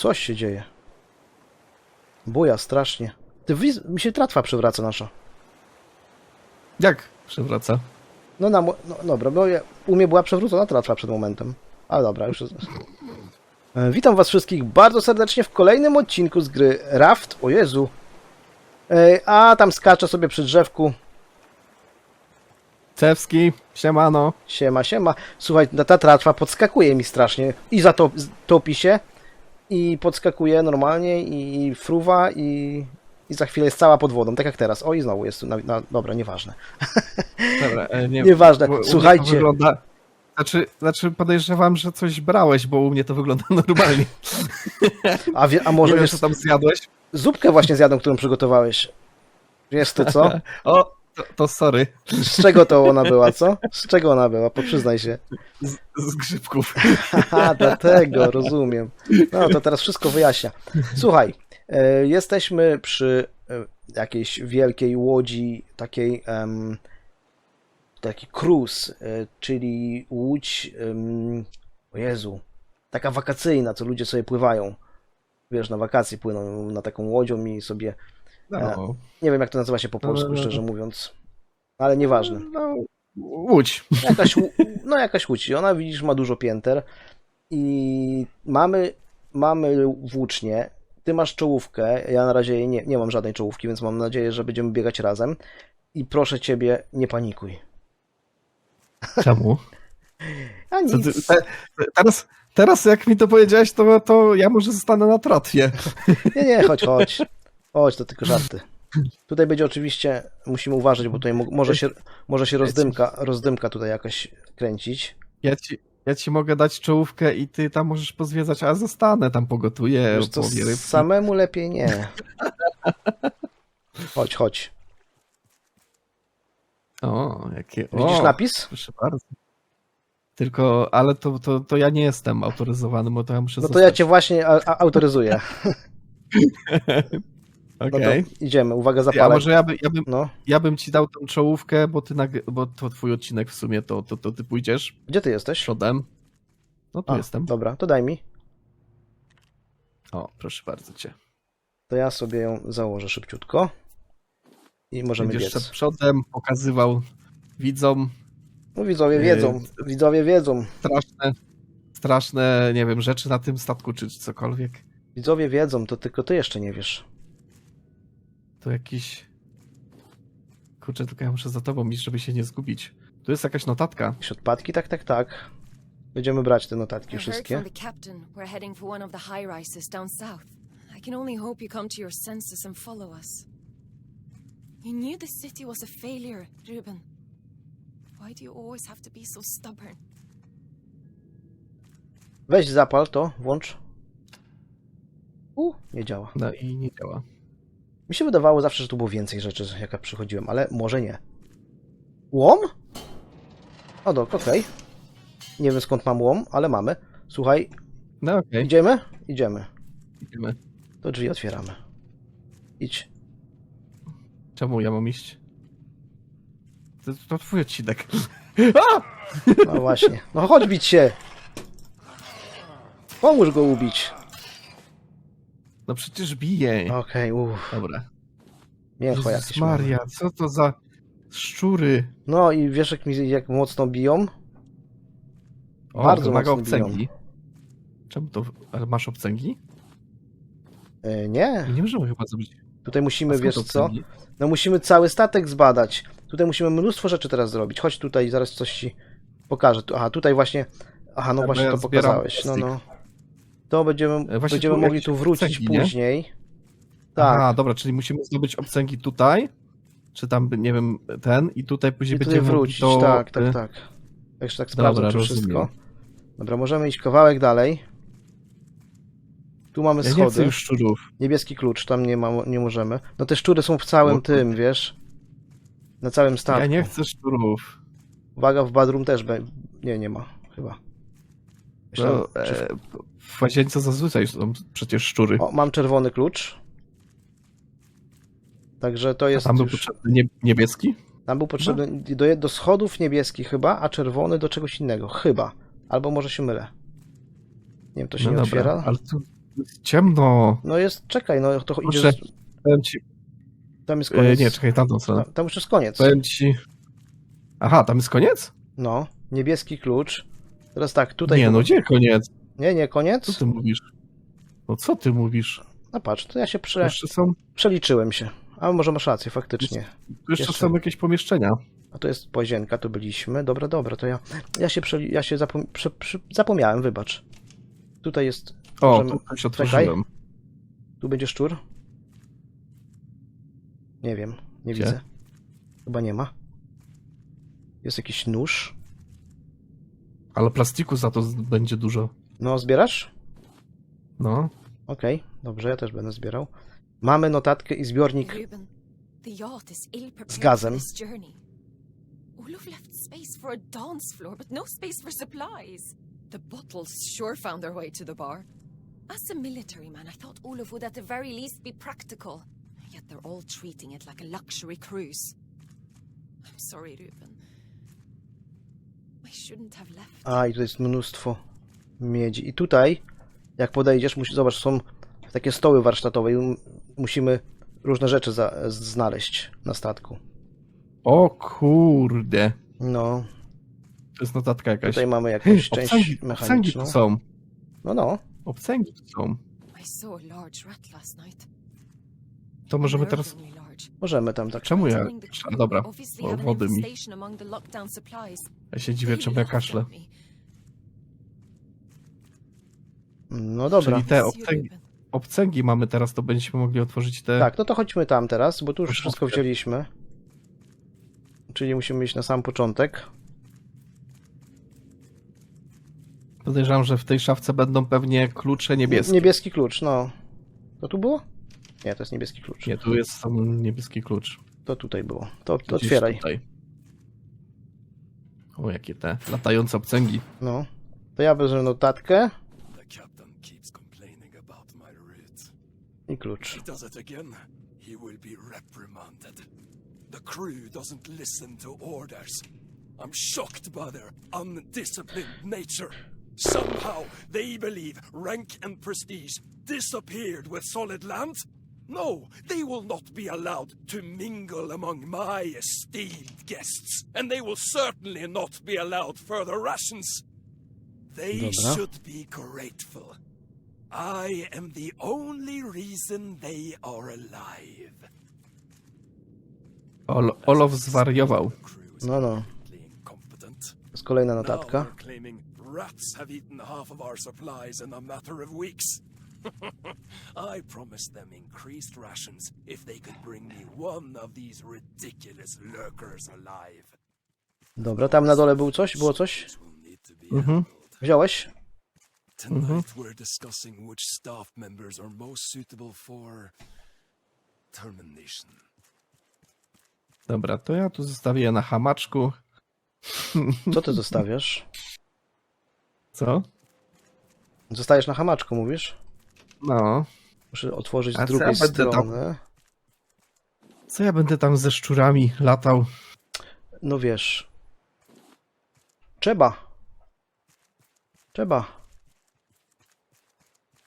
Coś się dzieje. Buja strasznie. Ty, mi się tratwa przewraca nasza. Jak przewraca? No, na, no dobra, bo ja, u mnie była przewrócona tratwa przed momentem. Ale dobra, już jest. E, Witam was wszystkich bardzo serdecznie w kolejnym odcinku z gry Raft. O Jezu. E, A tam skacze sobie przy drzewku. Cewski, siemano. Siema, siema. Słuchaj, ta, tratwa podskakuje mi strasznie. I zatop, topi się. I podskakuje normalnie. I fruwa. I, I za chwilę jest cała pod wodą. Tak jak teraz. O i znowu jest tu. Na, na, dobra, nieważne. Dobra, e, nie, Nieważne. to Słuchajcie. Wygląda... Znaczy, znaczy podejrzewam, że coś brałeś, bo u mnie to wygląda normalnie. A, wie, a Nie może wiem, wiesz, co tam zjadłeś. zupkę właśnie zjadłem, którą przygotowałeś. Wiesz ty co? O, to, to sorry. Z czego to ona była, co? Z czego ona była? Poprzyznaj się. Z, z grzybków. Haha, dlatego, rozumiem. No to teraz wszystko wyjaśnia. Słuchaj, e, jesteśmy przy e, jakiejś wielkiej łodzi, takiej taki cruise, czyli łódź, o Jezu, taka wakacyjna, co ludzie sobie pływają. Wiesz, na wakacje płyną na taką łodzią i sobie, No, nie wiem jak to nazywa się po polsku, szczerze mówiąc, ale nieważne. no łódź. Jakaś, no jakaś łódź. I Ona widzisz ma dużo pięter i mamy, mamy włócznie. Ty masz czołówkę. Ja na razie nie, nie mam żadnej czołówki, więc mam nadzieję, że będziemy biegać razem. I proszę ciebie, nie panikuj. Czemu? A nic. ty, te, teraz, teraz jak mi to powiedziałeś, to, to ja może zostanę na tratwie. Nie, nie, chodź, chodź. Chodź, to tylko żarty. Tutaj będzie oczywiście, musimy uważać, bo tutaj mo- może się, może się rozdymka, rozdymka tutaj jakaś kręcić. Ja ci, ja ci mogę dać czołówkę i ty tam możesz pozwiedzać, a ja zostanę, tam pogotuję, Wiesz rybki. samemu lepiej nie. Chodź, chodź. O, jakie... Widzisz o, napis? Proszę bardzo. Tylko, ale to, to, to ja nie jestem autoryzowany, bo to ja muszę No to ja zostać. cię właśnie autoryzuję. Okej. idziemy, uwaga, A zapalę. może ja, by, ja, bym, No, ja bym ci dał tą czołówkę, bo ty nag... bo to twój odcinek w sumie, to, to, to ty pójdziesz gdzie ty jesteś? przodem. No tu A, jestem. Dobra, to daj mi. O, proszę bardzo cię. To ja sobie ją założę szybciutko. I możemy Będziesz biec. przodem, pokazywał widzom No widzowie Yy, wiedzą, widzowie wiedzą. straszne, straszne, nie wiem, rzeczy na tym statku, czy cokolwiek. Widzowie wiedzą, to tylko ty jeszcze nie wiesz. To jakiś... Kurczę, tylko ja muszę za tobą iść, żeby się nie zgubić. Tu jest jakaś notatka. Jakieś odpadki, tak, tak, tak. Będziemy brać te notatki wszystkie. I can only hope you come to your senses and follow us. You knew the city was a failure, Ruben. Why do you always have to be so stubborn? Weź zapal to, włącz. U, nie działa. No i nie działa. Mi się wydawało zawsze, że tu było więcej rzeczy, jak ja przychodziłem, ale może nie. Łom? O, dok, okej. Nie wiem skąd mam łom, ale mamy. Słuchaj, No okej, idziemy? Idziemy. idziemy. To drzwi otwieramy. Idź. Czemu ja mam iść? To, to twój odcinek. No właśnie. No chodź bić się! Pomóż go ubić. No przecież bije. Okej, uff. Dobra. Mięcho Jezus jakieś. Maria, mamy. co to za szczury? No i wiesz jak, mi, jak mocno biją? O, Bardzo mocno biją. obcęgi. Czemu to... Ale masz obcęgi? E, nie. Nie możemy chyba zrobić... Tutaj musimy, wiesz co? obcęgi? No musimy cały statek zbadać. Tutaj musimy mnóstwo rzeczy teraz zrobić. Chodź tutaj, zaraz coś ci pokażę. Aha, tutaj właśnie. Aha, no Dobra, właśnie ja to pokazałeś. No, no. To będziemy, E, właśnie będziemy tu mogli jakieś tu wrócić nie? później. Tak. Aha, dobra, czyli musimy zdobyć obcęgi tutaj, czy tam, nie wiem, ten i tutaj później I tutaj będziemy mogli wrócić. to... Tak, tak, y, tak. Jeszcze tak sprawdzę, Dobra, czy rozumiem. wszystko. Dobra, możemy iść kawałek dalej. Tu mamy Ja nie chcę schody. już szczurów. Niebieski klucz, tam nie, ma, nie możemy. No te szczury są w całym O kurde. tym, wiesz? Na całym statku. Ja nie chcę szczurów. Uwaga, w badroom też be... Nie, nie ma, chyba. Myślałem, To, że- e, w łazience zazwyczaj są przecież szczury. O, mam czerwony klucz. Także to jest Tam był już... potrzebny nie, niebieski? Tam był potrzebny do, do schodów niebieski chyba, a czerwony do czegoś innego. Chyba. Albo może się mylę. Nie wiem, to się No nie dobra, otwiera. ale tu, Jest ciemno. No jest, czekaj, no to Kurczę. idziesz, Powiem ci... tam jest E, koniec. nie, czekaj, tamtą stronę. Tam, tam już jest koniec. Powiem ci... Aha, tam jest koniec? No, niebieski klucz. Teraz tak, tutaj... nie, no gdzie koniec? Nie, nie, Co koniec? ty mówisz? No co ty mówisz? No patrz, to ja się prze... Są, przeliczyłem się. A może masz rację, faktycznie. tu jeszcze Jeszcze. są jakieś pomieszczenia. A to jest łazienka, tu byliśmy. Dobra, dobra, to ja, ja się, przeli... ja się zapom... prze... Prze... zapomniałem, wybacz. Tutaj jest, O, Możemy- tu coś otworzyłem. tu będzie szczur? Nie wiem, nie Gdzie? widzę. Chyba nie ma. Jest jakiś nóż. Ale plastiku za to będzie dużo. No, zbierasz? No. Okej, dobrze, ja też będę zbierał. Mamy notatkę i zbiornik. Ruben, the yacht is ill prepared gazem. for this journey. Olaf left space for a dance floor, but no space for supplies. The bottles sure found their way to the bar. As a military man, I thought Olaf would at the very least be practical. Yet they're all treating it like a luxury cruise. I'm sorry, Ruben. I shouldn't have left. A, i tu jest mnóstwo miedzi. I tutaj, jak podejdziesz, musisz, zobacz, są takie stoły warsztatowe i musimy różne rzeczy za, z- znaleźć na statku. O kurde. No, To jest notatka jakaś. tutaj mamy jakąś część Obcęgi, obcęgi mechaniczną. tu są. No, no. Obcęgi tu są. To możemy teraz... Możemy tam tak. Czemu ja... Dobra, obviously o, have an wody mi. Ja się dziwię, czemu ja kaszlę. No dobra. Czyli te obcęgi, obcęgi mamy teraz, to będziemy mogli otworzyć te... Tak, no to chodźmy tam teraz, bo tu już wszystko wzięliśmy. Czyli musimy iść na sam początek. Podejrzewam, że w tej szafce będą pewnie klucze niebieskie. Niebieski klucz, no. To tu było? Nie, to jest niebieski klucz. Nie, tu jest sam niebieski klucz. To tutaj było. To, to Gdzieś otwieraj. Tutaj. O, jakie te latające obcęgi. No. To ja wezmę notatkę i klucz. The crew doesn't listen to orders. I'm shocked by their undisciplined nature. Somehow they believe rank and prestige disappeared with solid land. No, they will not be allowed to mingle among my esteemed guests, and they will certainly not be allowed further rations. They Dobra. should be grateful. I am the only reason they are alive. Ol Olof zwariował. The crew No, no. completely incompetent. Jest kolejna notatka. rats have eaten half of our supplies in a matter of weeks. I promised them increased rations if they could bring me one of these ridiculous lurkers alive. Dobra, tam na dole był coś? Było coś? Mhm. Wziąłeś? Tonight we're discussing which staff members are most suitable for termination. Dobra, to ja tu zostawię na hamaczku. Co ty zostawiasz? Co? Zostajesz na hamaczku, mówisz? No. Muszę otworzyć A z co drugiej ja będę tam- strony. Co ja będę tam ze szczurami latał? No wiesz. Trzeba. Trzeba.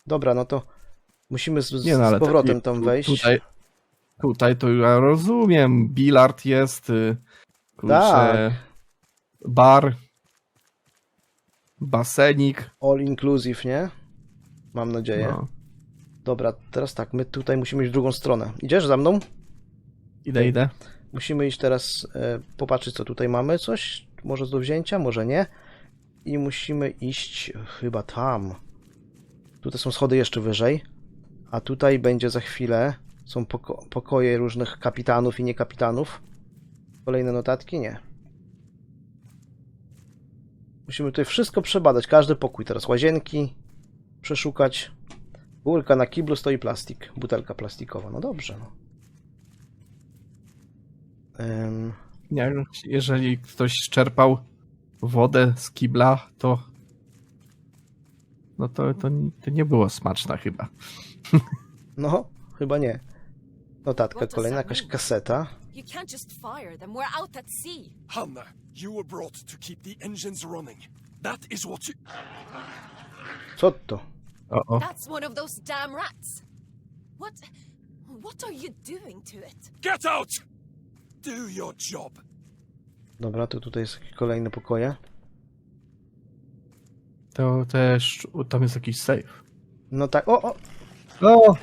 Dobra, no to musimy z, z, Nie no, ale z powrotem tam tu- wejść. Tutaj, tutaj to ja rozumiem. Bilard jest. y, Kurczę, Tak. Bar. Basenik. All inclusive, nie? Mam nadzieję. No. Dobra, teraz tak, my tutaj musimy iść w drugą stronę. Idziesz za mną? Idę, idę. Musimy iść teraz e, popatrzeć, co tutaj mamy. Coś może do wzięcia, może nie. I musimy iść chyba tam. Tutaj są schody jeszcze wyżej. A tutaj będzie za chwilę. Są poko pokoje różnych kapitanów i niekapitanów. Kolejne notatki? Nie. Musimy tutaj wszystko przebadać. Każdy pokój. Teraz łazienki. Przeszukać. Górka na kiblu stoi plastik. Butelka plastikowa. No dobrze. No. Em, Nie, jeżeli ktoś czerpał wodę z kibla, to. No to, to, to nie było smaczna chyba. No, chyba nie. Notatka kolejna, jakaś kaseta. You can't just fire them. We're out at sea. Hanna, you were brought to keep the engines running. That is what you. Co to? O, o. That's one of those damn rats. What... What are you doing to it? Get out! Do your job. Dobra, to tutaj jest kolejne pokoje. To też, tam jest jakiś safe. No tak, o, o! O!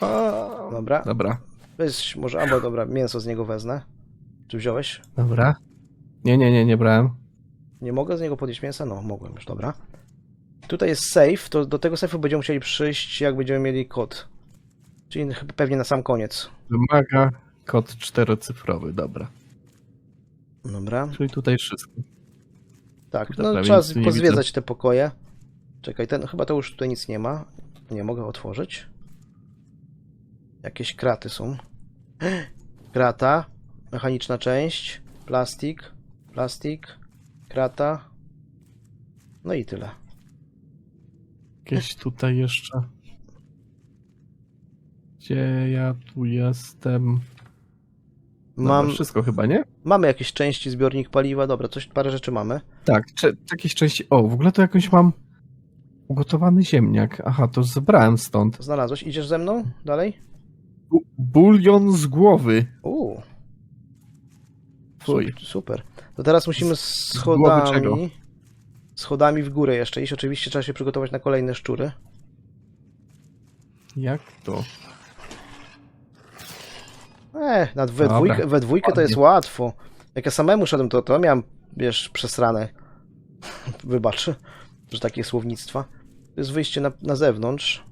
O! Dobra, Dobra, weź może, albo dobra, mięso z niego wezmę. Czy wziąłeś? dobra. Nie, nie, nie, nie brałem. Nie mogę z niego podnieść mięsa? No, mogłem już, dobra. Tutaj jest safe, to do tego safe'u będziemy musieli przyjść, jak będziemy mieli kod. Czyli chyba pewnie na sam koniec. Wymaga kod czterocyfrowy, dobra. Dobra. Czyli tutaj wszystko. Tak, no trzeba pozwiedzać te pokoje. Czekaj, ten, chyba to już tutaj nic nie ma. Nie mogę otworzyć. Jakieś kraty są. Krata, mechaniczna część, plastik, plastik, krata. No i tyle. Jakieś tutaj jeszcze. Gdzie ja tu jestem? Dobra, Mam, wszystko chyba, nie? mamy jakieś części, zbiornik paliwa, dobra, coś, parę rzeczy mamy. Tak, czy, jakieś części. O, w ogóle to jakąś mam ugotowany ziemniak. Aha, to zebrałem stąd. Znalazłeś, idziesz ze mną dalej? Bu- Bulion z głowy. Uuu, Fuj. super. To teraz musimy schodami, schodami w górę jeszcze iść. Oczywiście trzeba się przygotować na kolejne szczury. Jak to? E, nad we Dobra, dwójkę, we dwójkę to jest łatwo. Jak ja samemu szedłem, to, to miałem, wiesz, przesrane. Wybacz, że takie słownictwa. To jest wyjście na, na zewnątrz.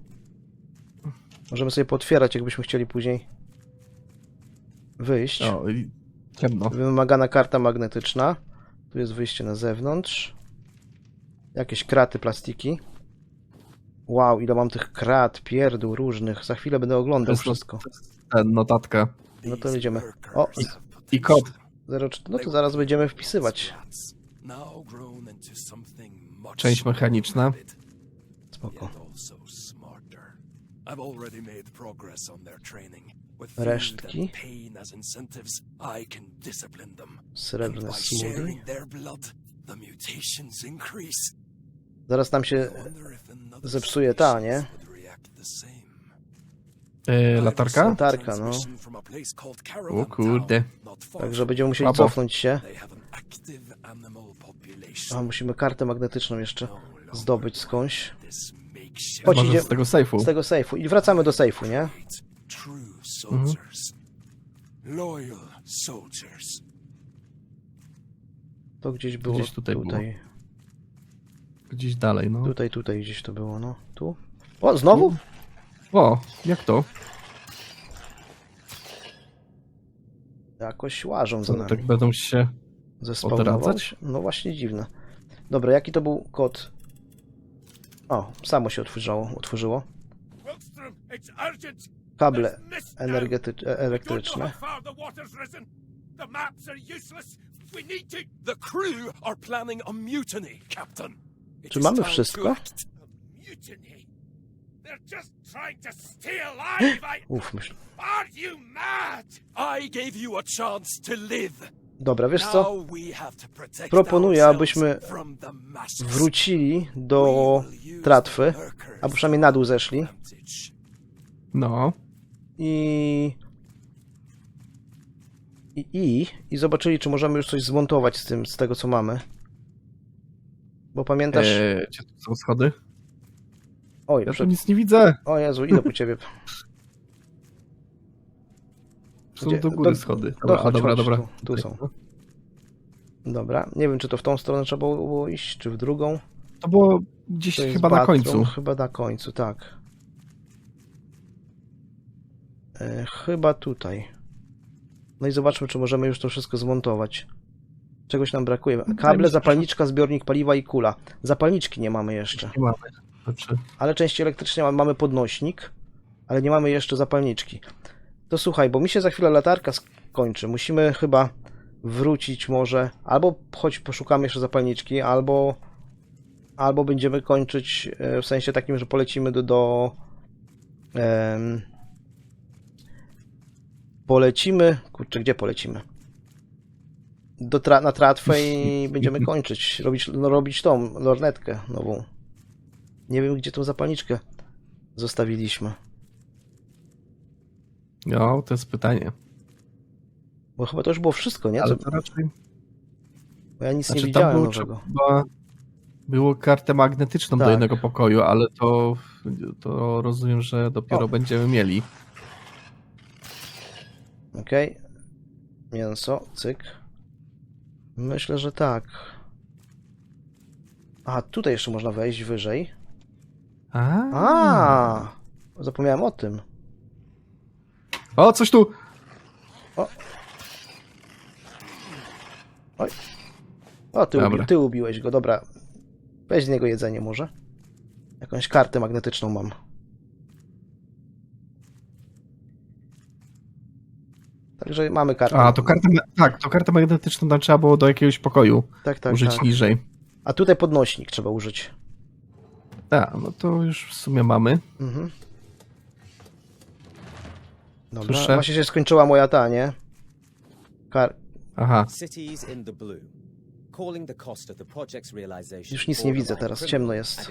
Możemy sobie potwierać, jakbyśmy chcieli później wyjść. O, i ciemno. Wymagana karta magnetyczna. Tu jest wyjście na zewnątrz. Jakieś kraty, plastiki. Wow, ile mam tych krat, pierdół różnych. Za chwilę będę To oglądał jest wszystko. Ten, notatka. No to idziemy. O, I, i kod. Zero, cz- no to zaraz będziemy wpisywać. Część mechaniczna. Spoko. I've already made progress on their training. With Resztki. food and pain as incentives, I can discipline them. Srebrne smoothie. sharing their blood, the mutations increase. Zaraz nam się zepsuje ta, nie? E, latarka? Latarka, no. O kurde. Także będziemy musieli Słabo. cofnąć się. A musimy kartę magnetyczną jeszcze No zdobyć skądś. Chodź, Może idzie- z tego sejfu. Z tego sejfu. I wracamy do sejfu, nie? True soldiers. Loyal soldiers. To gdzieś było Gdzieś tutaj było. tutaj. Gdzieś dalej, no. Tutaj, tutaj gdzieś to było, no. Tu? O, znowu? O, jak to? Jakoś łażą za nami. tak będą się... Odradzać? No właśnie dziwne. Dobra, jaki to był kod? O, samo się otworzyło. otworzyło. Wilkstrom, it's urgent. Kable energetycz- e- elektryczne. how far the water's risen. The maps are useless. We need to. The crew are planning a mutiny, Captain. It Czy mamy wszystko? act. A mutiny. They're just trying to stay alive. I. Uf, myśl. Are you mad? I gave you a chance to live. Dobra, wiesz co? Proponuję, abyśmy. Wrócili do tratwy, albo przynajmniej na dół zeszli. No. I... I, i, I zobaczyli, czy możemy już coś zmontować z tym, z tego, co mamy. Bo pamiętasz... E, gdzie tu są schody? Oj, Ja tu prze... nic nie widzę. o Jezu, idę po ciebie. Są Gdzie- do góry do- schody. Dobra, a chodź, dobra, dobra. tu- tu są. Dobra, nie wiem, czy to w tą stronę trzeba było iść, czy w drugą. To było gdzieś To chyba na końcu. Chyba na końcu, tak. E, chyba tutaj. No i zobaczmy, czy możemy już to wszystko zmontować. Czegoś nam brakuje. Kable, zapalniczka, zbiornik paliwa i kula. Zapalniczki nie mamy jeszcze. Nie mamy. Znaczy, Ale części elektryczne mamy, podnośnik, ale nie mamy jeszcze zapalniczki. To słuchaj, bo mi się za chwilę latarka skończy. Musimy chyba wrócić może, albo choć poszukamy jeszcze zapalniczki, albo albo będziemy kończyć e, w sensie takim, że polecimy do, do polecimy, kurczę, gdzie polecimy? do tra- na tratwę i będziemy kończyć. Robić, no, robić tą lornetkę nową. Nie wiem, gdzie tą zapalniczkę zostawiliśmy. No, to jest pytanie. Bo chyba to już było wszystko, nie? Ale to raczej... bo ja nic Znaczy, nie widziałem było, nowego. trzeba, było kartę magnetyczną do Tak. jednego pokoju, ale to, to rozumiem, że dopiero O. będziemy mieli. Okej. Mięso, cyk. Myślę, że tak. A, tutaj jeszcze można wejść wyżej. A, A, zapomniałem o tym. O, coś tu! O, ty, Dobra. ubi- ty ubiłeś go, dobra. Weź z niego jedzenie może. Jakąś kartę magnetyczną mam. Także mamy kartę. A, to kartę, tak, to kartę magnetyczną tam trzeba było do jakiegoś pokoju tak, tak, użyć tak. niżej. A tutaj podnośnik trzeba użyć. Tak, no to już w sumie mamy. Mhm. Dobra, Słyszę. właśnie się skończyła moja ta, nie? Kar... Aha, Już nic nie widzę teraz, ciemno jest.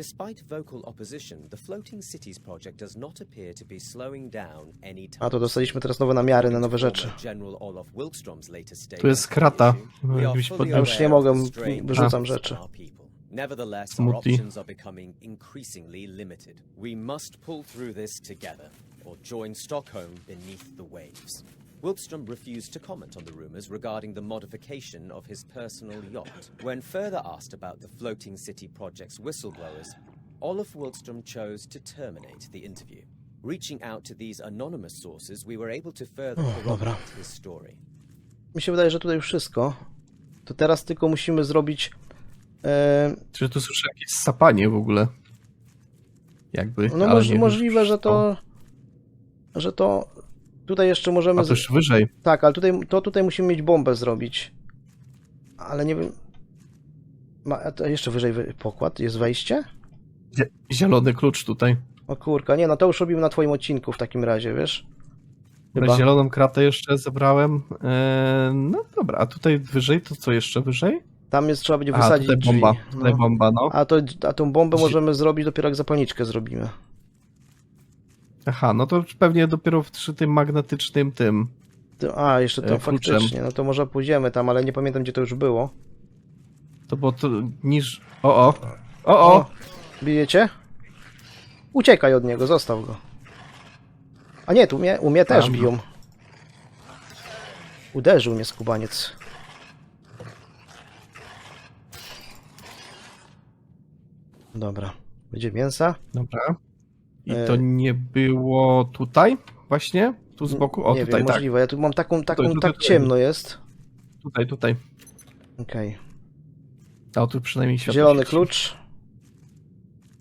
And its scope outrageous at least. Despite vocal opposition, the Floating Cities project does not appear to be slowing down any time. A to dostaliśmy teraz nowe namiary na nowe rzeczy. General Olaf Wilkstrom's latest Tu jest statement krata. We are Jakbyś podniósł. Ja już nie mogę, strain wyrzucam rzeczy. Nevertheless, our options are becoming increasingly limited. We must pull through this together, or join Stockholm beneath the waves. Wilkstrom refused to comment on the rumors regarding the modification of his personal yacht. When further asked about the Floating City Project's whistleblowers, Olaf Wilkstrom chose to terminate the interview. Reaching out to these anonymous sources, we were able to further dobra. corroborate his story. Mi się wydaje, że tutaj już wszystko. To teraz tylko musimy zrobić... E, czy tu słyszę jakieś sapanie w ogóle? Jakby. no ale moż, nie wiem, możliwe, że co. to... Że to... Tutaj jeszcze możemy... A to już wyżej. Tak, ale tutaj, to tutaj musimy mieć bombę zrobić. Ale nie wiem... Ma, a to jeszcze wyżej wy- pokład? Jest wejście? Zie- Zielony klucz tutaj. O kurka, nie no to już robimy na twoim odcinku w takim razie, wiesz? Chyba. Zieloną kratę jeszcze zebrałem. Eee, no dobra, a tutaj wyżej to co jeszcze wyżej? Tam jest, trzeba będzie A, wysadzić tutaj bomba. drzwi. Tutaj No. bomba, no. A, to, a tą bombę możemy zrobić dopiero jak zapalniczkę zrobimy. Aha, no to pewnie dopiero przy tym magnetycznym tym. Ty- A, jeszcze to E, kluczem. faktycznie, no to może pójdziemy tam, ale nie pamiętam gdzie to już było. To było to niż. O, o. O, o. Bijecie? Uciekaj od niego, zostaw go. A nie, tu mnie, u mnie też Tam. biją. Uderzył mnie skubaniec. Dobra. Będzie mięsa? Dobra. I E. to nie było tutaj? Właśnie? Tu z boku? O, nie tutaj, wiem, tak. możliwe. Ja tu mam taką, taką tutaj, tak tutaj. ciemno jest. Tutaj, tutaj. Okej. A tu przynajmniej światło. Zielony świeci. klucz.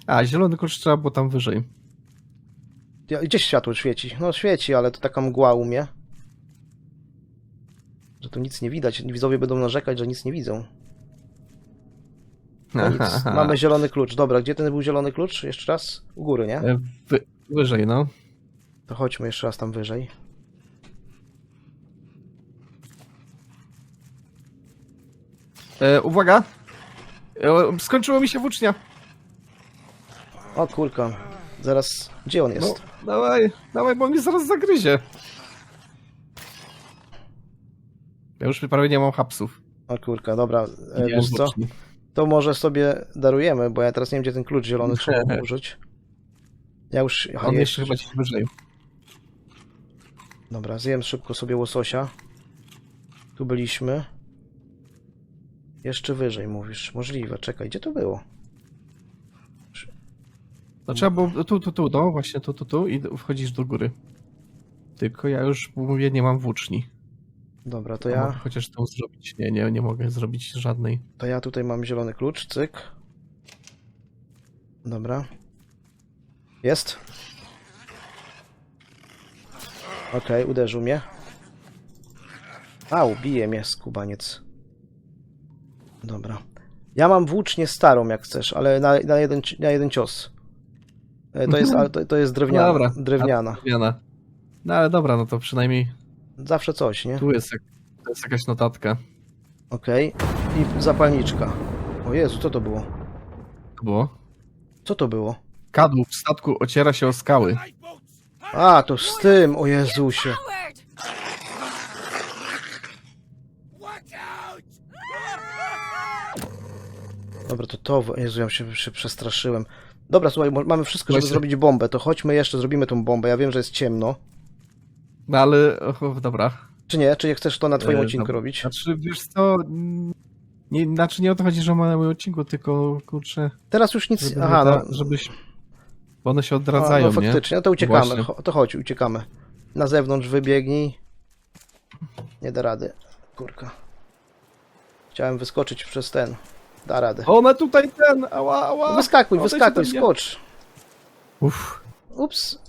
A, zielony klucz trzeba było tam wyżej. Ja- Gdzieś światło świeci. No świeci, ale to taka mgła u mnie. Że tu nic nie widać. Widzowie będą narzekać, że nic nie widzą. No nic. Mamy zielony klucz. Dobra, gdzie ten był zielony klucz? Jeszcze raz? U góry, nie? E, Wy, wyżej, no. To chodźmy jeszcze raz tam wyżej. E, uwaga! E, skończyło mi się włócznia. O kurka. Zaraz. Gdzie on No, jest? dawaj, dawaj, bo mnie zaraz zagryzie. Ja już prawie nie mam hapsów. O kurka, dobra. E, wiesz co? włóczni. To może sobie darujemy, bo ja teraz nie wiem, gdzie ten klucz zielony trzeba użyć. Ja już. Aha, On jest. jeszcze chyba gdzieś wyżej. Dobra, zjem szybko sobie łososia. Tu byliśmy. Jeszcze wyżej mówisz. Możliwe. Czekaj, gdzie to było? No trzeba było, tu, tu, tu, no właśnie tu, tu, tu i wchodzisz do góry. Tylko ja już mówię, nie mam włóczni. Dobra, to Ja... chociaż tą zrobić. Nie, nie, nie mogę zrobić żadnej. to ja tutaj mam zielony klucz. Cyk. Dobra. Jest. Okej, uderzył mnie. Au, bije mnie skubaniec. Dobra. Ja mam włócznię starą, jak chcesz, ale na, na, jeden, na jeden cios. E, To jest, to, to jest drewniana. Dobra. Drewniana. Drewniana. No ale dobra, no to przynajmniej Zawsze coś, nie? Tu jest, jak, to jest jakaś notatka. Okej. I zapalniczka. O Jezu, co to było? To było. Co to było? Kadłub w statku ociera się o skały. A, to z tym, o Jezusie. Howard! Dobra, to to, Jezu, ja się, się przestraszyłem. Dobra, słuchaj, mo- mamy wszystko, żeby Właśnie. zrobić bombę, to chodźmy jeszcze, zrobimy tą bombę. Ja wiem, że jest ciemno. No ale, o, dobra. Czy nie? Czy nie chcesz to na twoim E, odcinku dobra. robić? Znaczy, wiesz co, nie, znaczy nie o to chodzi, że ma na moim odcinku, tylko, kurczę, Teraz już nic... żeby, Aha, no. żebyś, bo one się A, odradzają, no nie? faktycznie, no to uciekamy. Właśnie. To chodź, uciekamy. Na zewnątrz wybiegnij. Nie da rady. Kurka. Chciałem wyskoczyć przez ten. Da radę. One tutaj ten, ała, ała. No wyskakuj, One wyskakuj, nie- skocz. Uff, Ups.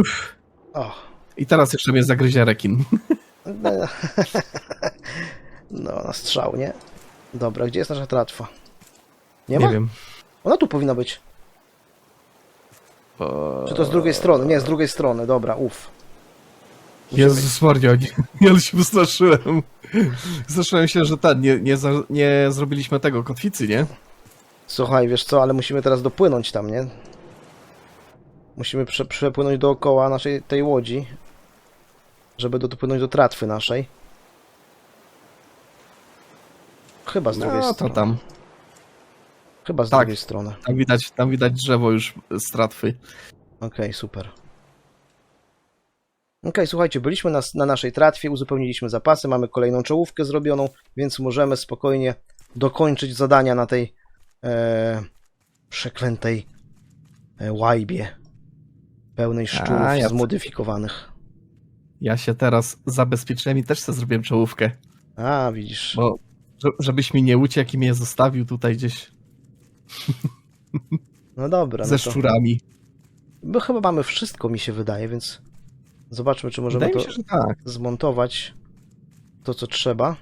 uff. O. I teraz jeszcze mnie zagryzie rekin. No, no na strzał, nie? Dobra, gdzie jest nasza tratwa? Nie, Nie ma? wiem. Ona tu powinna być. Czy to z drugiej strony? Nie, z drugiej strony, dobra, uff. Jezus Maria, nie, ja się wystraszyłem. Straszyłem się, że ten, nie, nie, nie zrobiliśmy tego kotwicy, nie? Słuchaj, wiesz co, ale musimy teraz dopłynąć tam, nie? Musimy prze, przepłynąć dookoła naszej tej łodzi, żeby do, dopłynąć do tratwy naszej. Chyba z drugiej No to strony. tam, Chyba z Tak. drugiej strony. tam widać, tam widać drzewo już z tratwy. Okej, super. Okej, słuchajcie, byliśmy na, na naszej tratwie, uzupełniliśmy zapasy, mamy kolejną czołówkę zrobioną, więc możemy spokojnie dokończyć zadania na tej e, przeklętej e, łajbie pełnej szczurów A, ja- zmodyfikowanych. Ja się teraz zabezpieczyłem i też sobie zrobiłem czołówkę, A, widzisz. bo że- żebyś mi nie uciekł i mnie zostawił tutaj gdzieś No dobra, no ze to, szczurami. bo chyba mamy wszystko, mi się wydaje, więc zobaczmy, czy możemy Wydaje to się, że tak. zmontować to, co trzeba.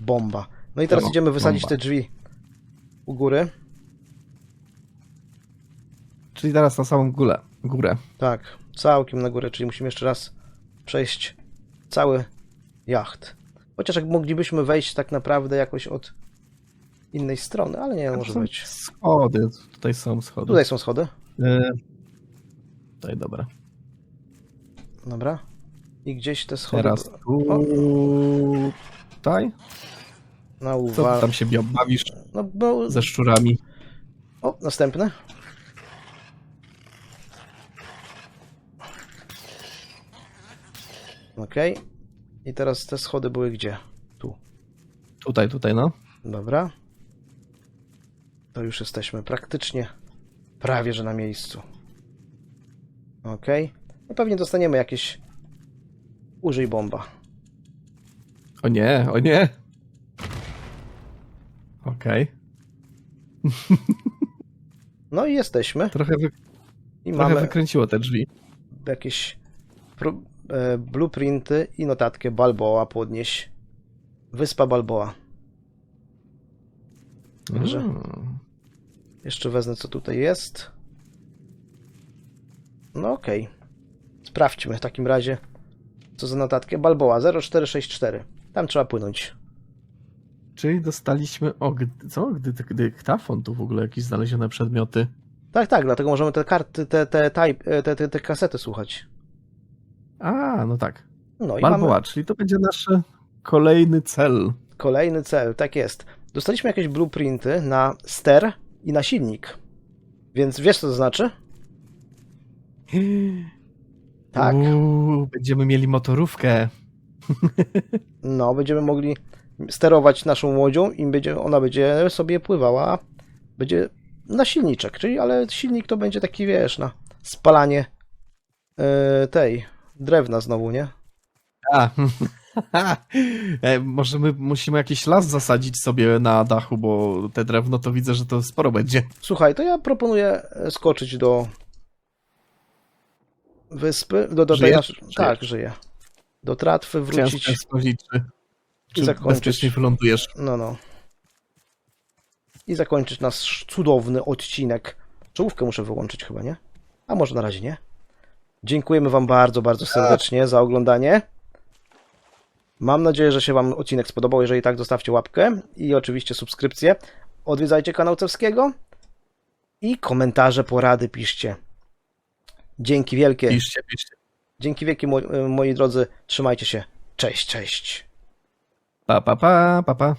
Bomba. No i teraz No, idziemy wysadzić bomba. te drzwi u góry. Czyli teraz na samą górę. górę. Tak, całkiem na górę, czyli musimy jeszcze raz przejść cały jacht. Chociaż jak moglibyśmy wejść tak naprawdę jakoś od innej strony, ale nie, może są być. Schody, tutaj są schody. Tutaj są schody. E, Tutaj, dobra. Dobra. I gdzieś te schody Teraz tu... Tutaj? na Co uwa... ty tam się bawisz No, bo... ze szczurami? O, następny. Okej. I teraz te schody były gdzie? Tu. Tutaj, tutaj, no. Dobra. To już jesteśmy praktycznie prawie że na miejscu. Okej. No pewnie dostaniemy jakieś... Użyj bomba. O nie, o nie. Okej. No i jesteśmy. Trochę, wy, I trochę mamy wykręciło te drzwi. jakieś e, blueprinty i notatkę Balboa podnieś. Wyspa Balboa. Dobrze. Mm. Jeszcze wezmę, co tutaj jest. No okej. Sprawdźmy w takim razie, co za notatkę. Balboa 0464. Tam trzeba płynąć. Czyli dostaliśmy... O, co? Gdy, gdy dyktafon tu w ogóle jakieś znalezione przedmioty. Tak, tak, dlatego możemy te karty, te, te, e, te, te, te kasety słuchać. A, no tak. No i Balboa, mamy czyli to będzie nasz kolejny cel. kolejny cel, tak jest. Dostaliśmy jakieś blueprinty na ster i na silnik. Więc wiesz, co to znaczy? Tak. Uuu, będziemy mieli motorówkę. No, będziemy mogli sterować naszą łodzią i będzie, ona będzie sobie pływała, będzie na silniczek, czyli ale silnik to będzie taki, wiesz, na spalanie e, tej drewna znowu, nie? A, e, może my musimy jakiś las zasadzić sobie na dachu, bo te drewno to widzę, że to sporo będzie. Słuchaj, to ja proponuję e, skoczyć do wyspy, do, do tej Żyjesz? naszej, Żyjesz. tak, żyję. Do tratwy wrócić, Ciężko sprawdzić, czy, czy zakończyć. bezpiecznie wylądujesz. no, no. I zakończyć nasz cudowny odcinek. Czołówkę muszę wyłączyć chyba, nie? A może na razie nie? Dziękujemy wam bardzo, bardzo serdecznie za oglądanie. Mam nadzieję, że się Wam odcinek spodobał. Jeżeli tak, zostawcie łapkę i oczywiście subskrypcję. Odwiedzajcie kanał Cewskiego i komentarze, porady piszcie. Dzięki wielkie. Piszcie, piszcie. Dzięki wielkie, moi, moi drodzy. Trzymajcie się. Cześć, cześć. Pa, pa, pa, pa, pa.